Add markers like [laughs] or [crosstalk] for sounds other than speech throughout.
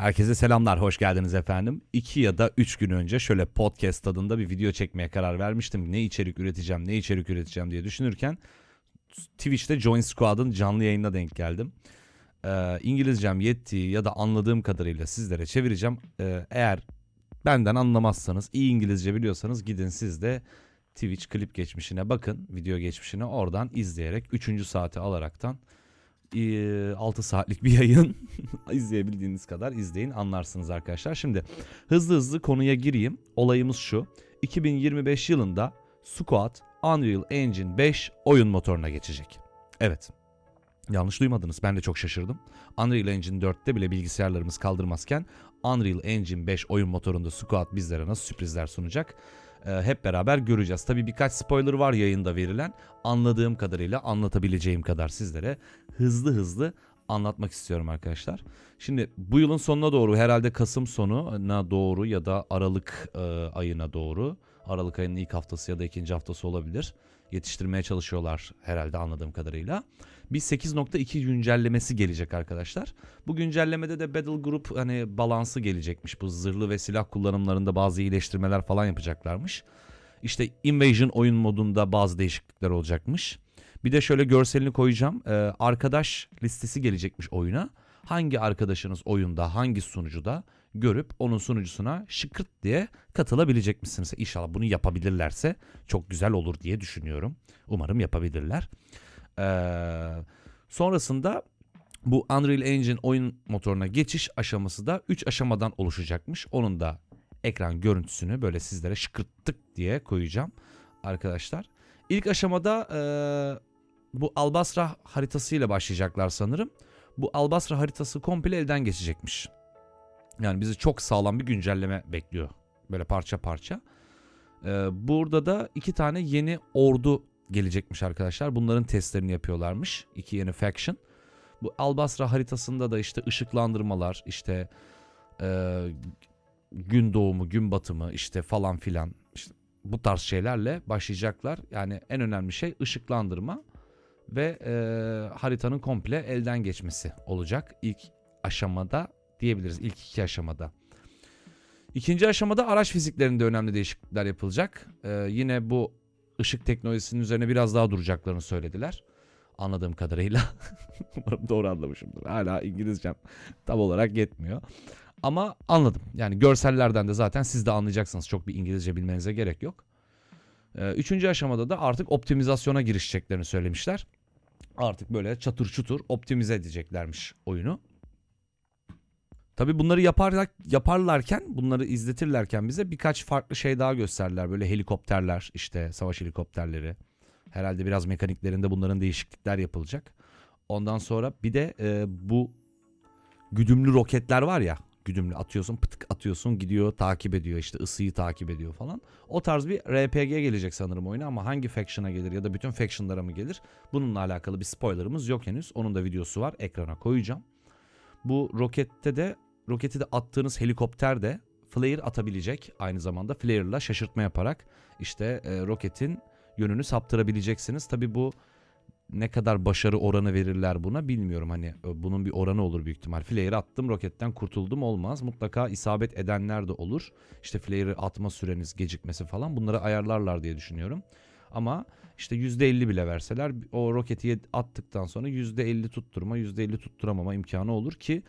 Herkese selamlar, hoş geldiniz efendim. 2 ya da 3 gün önce şöyle podcast tadında bir video çekmeye karar vermiştim. Ne içerik üreteceğim, ne içerik üreteceğim diye düşünürken Twitch'te Join Squad'ın canlı yayınına denk geldim. Ee, İngilizcem yettiği ya da anladığım kadarıyla sizlere çevireceğim. Ee, eğer benden anlamazsanız, iyi İngilizce biliyorsanız gidin siz de Twitch klip geçmişine bakın, video geçmişine oradan izleyerek 3. saati alaraktan 6 saatlik bir yayın [laughs] izleyebildiğiniz kadar izleyin anlarsınız arkadaşlar. Şimdi hızlı hızlı konuya gireyim. Olayımız şu. 2025 yılında Squad Unreal Engine 5 oyun motoruna geçecek. Evet. Yanlış duymadınız. Ben de çok şaşırdım. Unreal Engine 4'te bile bilgisayarlarımız kaldırmazken Unreal Engine 5 oyun motorunda Squad bizlere nasıl sürprizler sunacak? Ee, hep beraber göreceğiz. Tabii birkaç spoiler var yayında verilen. Anladığım kadarıyla anlatabileceğim kadar sizlere hızlı hızlı anlatmak istiyorum arkadaşlar. Şimdi bu yılın sonuna doğru herhalde Kasım sonuna doğru ya da Aralık e, ayına doğru Aralık ayının ilk haftası ya da ikinci haftası olabilir. Yetiştirmeye çalışıyorlar herhalde anladığım kadarıyla. Bir 8.2 güncellemesi gelecek arkadaşlar. Bu güncellemede de Battle Group hani balansı gelecekmiş. Bu zırhlı ve silah kullanımlarında bazı iyileştirmeler falan yapacaklarmış. İşte Invasion oyun modunda bazı değişiklikler olacakmış. Bir de şöyle görselini koyacağım. Ee, arkadaş listesi gelecekmiş oyuna. Hangi arkadaşınız oyunda, hangi sunucuda görüp onun sunucusuna şıkırt diye katılabilecek misiniz? İnşallah bunu yapabilirlerse çok güzel olur diye düşünüyorum. Umarım yapabilirler. Ee, sonrasında bu Unreal Engine oyun motoruna geçiş aşaması da 3 aşamadan oluşacakmış. Onun da ekran görüntüsünü böyle sizlere şıkırttık diye koyacağım arkadaşlar. İlk aşamada e, bu Albasra haritasıyla başlayacaklar sanırım. Bu Albasra haritası komple elden geçecekmiş. Yani bizi çok sağlam bir güncelleme bekliyor. Böyle parça parça. Ee, burada da iki tane yeni ordu gelecekmiş arkadaşlar. Bunların testlerini yapıyorlarmış. İki yeni faction. Bu Albasra haritasında da işte ışıklandırmalar, işte e, gün doğumu, gün batımı işte falan filan işte bu tarz şeylerle başlayacaklar. Yani en önemli şey ışıklandırma ve e, haritanın komple elden geçmesi olacak ilk aşamada diyebiliriz ilk iki aşamada. İkinci aşamada araç fiziklerinde önemli değişiklikler yapılacak. Ee, yine bu ışık teknolojisinin üzerine biraz daha duracaklarını söylediler. Anladığım kadarıyla. [laughs] Umarım doğru anlamışımdır. Hala İngilizcem tam olarak yetmiyor. Ama anladım. Yani görsellerden de zaten siz de anlayacaksınız. Çok bir İngilizce bilmenize gerek yok. Ee, üçüncü aşamada da artık optimizasyona girişeceklerini söylemişler. Artık böyle çatır çutur optimize edeceklermiş oyunu. Tabii bunları yaparlar, yaparlarken, bunları izletirlerken bize birkaç farklı şey daha gösterdiler. Böyle helikopterler, işte savaş helikopterleri. Herhalde biraz mekaniklerinde bunların değişiklikler yapılacak. Ondan sonra bir de e, bu güdümlü roketler var ya. Güdümlü atıyorsun, pıtık atıyorsun, gidiyor, takip ediyor işte ısıyı takip ediyor falan. O tarz bir RPG gelecek sanırım oyuna ama hangi faction'a gelir ya da bütün faction'lara mı gelir? Bununla alakalı bir spoilerımız yok henüz. Onun da videosu var. Ekrana koyacağım. Bu rokette de roketi de attığınız helikopter de flare atabilecek. Aynı zamanda flare'la şaşırtma yaparak işte e, roketin yönünü saptırabileceksiniz. Tabi bu ne kadar başarı oranı verirler buna bilmiyorum. Hani e, bunun bir oranı olur büyük ihtimal. Flare attım roketten kurtuldum olmaz. Mutlaka isabet edenler de olur. İşte flare'ı atma süreniz gecikmesi falan bunları ayarlarlar diye düşünüyorum. Ama işte %50 bile verseler o roketi attıktan sonra %50 tutturma %50 tutturamama imkanı olur ki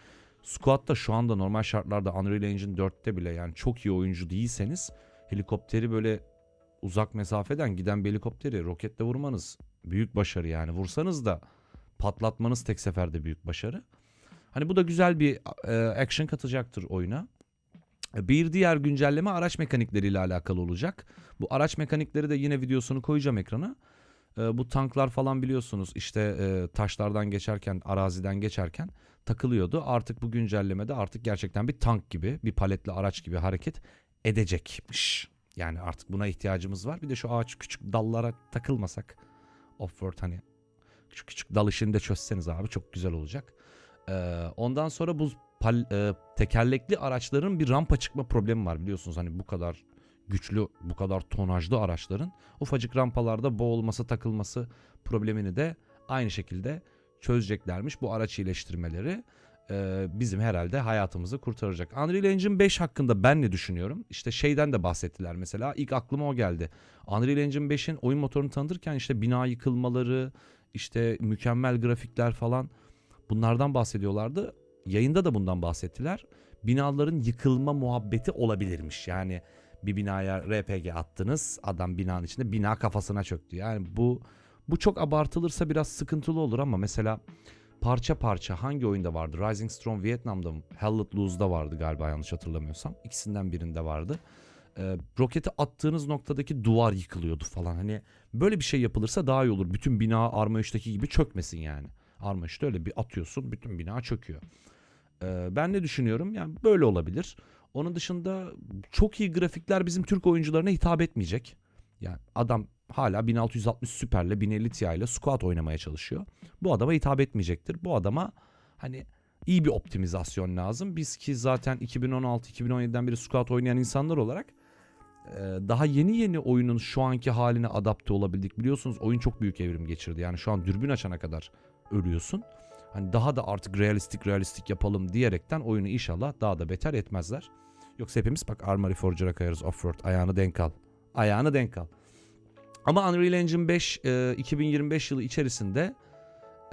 Squad'da şu anda normal şartlarda Unreal Engine 4'te bile yani çok iyi oyuncu değilseniz helikopteri böyle uzak mesafeden giden bir helikopteri roketle vurmanız büyük başarı yani. Vursanız da patlatmanız tek seferde büyük başarı. Hani bu da güzel bir e, action katacaktır oyuna. Bir diğer güncelleme araç mekanikleriyle alakalı olacak. Bu araç mekanikleri de yine videosunu koyacağım ekrana. E, bu tanklar falan biliyorsunuz işte e, taşlardan geçerken, araziden geçerken takılıyordu. Artık bu güncellemede artık gerçekten bir tank gibi, bir paletli araç gibi hareket edecekmiş. Yani artık buna ihtiyacımız var. Bir de şu ağaç küçük dallara takılmasak offroad hani küçük küçük dal işini de çözseniz abi çok güzel olacak. Ee, ondan sonra bu pal, e, tekerlekli araçların bir rampa çıkma problemi var biliyorsunuz. Hani bu kadar güçlü, bu kadar tonajlı araçların ufacık rampalarda boğulması, takılması problemini de aynı şekilde çözeceklermiş bu araç iyileştirmeleri. e, bizim herhalde hayatımızı kurtaracak. Unreal Engine 5 hakkında ben ne düşünüyorum? İşte şeyden de bahsettiler mesela. İlk aklıma o geldi. Unreal Engine 5'in oyun motorunu tanıtırken işte bina yıkılmaları, işte mükemmel grafikler falan bunlardan bahsediyorlardı. Yayında da bundan bahsettiler. Binaların yıkılma muhabbeti olabilirmiş. Yani bir binaya RPG attınız. Adam binanın içinde bina kafasına çöktü. Yani bu bu çok abartılırsa biraz sıkıntılı olur ama mesela parça parça hangi oyunda vardı? Rising Storm Vietnam'da mı? Hell Let Loose'da vardı galiba yanlış hatırlamıyorsam. İkisinden birinde vardı. Ee, roketi attığınız noktadaki duvar yıkılıyordu falan. Hani böyle bir şey yapılırsa daha iyi olur. Bütün bina Arma 3'teki gibi çökmesin yani. Arma 3'te öyle bir atıyorsun bütün bina çöküyor. Ee, ben ne düşünüyorum? Yani böyle olabilir. Onun dışında çok iyi grafikler bizim Türk oyuncularına hitap etmeyecek. Yani adam hala 1660 Super'le 1050 Ti ile squat oynamaya çalışıyor. Bu adama hitap etmeyecektir. Bu adama hani iyi bir optimizasyon lazım. Biz ki zaten 2016-2017'den beri squat oynayan insanlar olarak e, daha yeni yeni oyunun şu anki haline adapte olabildik. Biliyorsunuz oyun çok büyük evrim geçirdi. Yani şu an dürbün açana kadar ölüyorsun. Hani daha da artık realistik realistik yapalım diyerekten oyunu inşallah daha da beter etmezler. Yoksa hepimiz bak Armory Forger'a kayarız offroad. Ayağını denk al. Ayağını denk al. Ama Unreal Engine 5 e, 2025 yılı içerisinde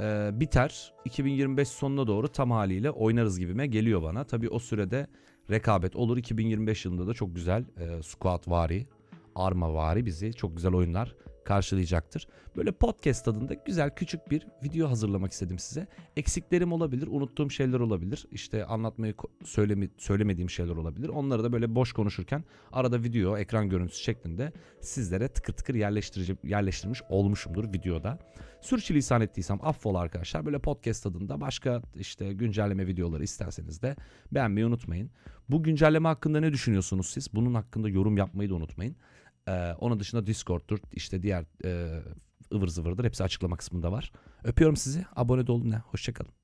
e, biter. 2025 sonuna doğru tam haliyle oynarız gibime geliyor bana. Tabii o sürede rekabet olur. 2025 yılında da çok güzel e, squat vari, arma vari bizi çok güzel oyunlar karşılayacaktır. Böyle podcast tadında güzel küçük bir video hazırlamak istedim size. Eksiklerim olabilir, unuttuğum şeyler olabilir. İşte anlatmayı söylemi, söylemediğim şeyler olabilir. Onları da böyle boş konuşurken arada video, ekran görüntüsü şeklinde sizlere tıkır tıkır yerleştirmiş olmuşumdur videoda. Sürçülisan ettiysem affola arkadaşlar. Böyle podcast tadında başka işte güncelleme videoları isterseniz de beğenmeyi unutmayın. Bu güncelleme hakkında ne düşünüyorsunuz siz? Bunun hakkında yorum yapmayı da unutmayın. Ee, onun dışında Discord'dur, işte diğer e, ıvır zıvırdır. Hepsi açıklama kısmında var. Öpüyorum sizi. Abone de olun. ne. Hoşçakalın.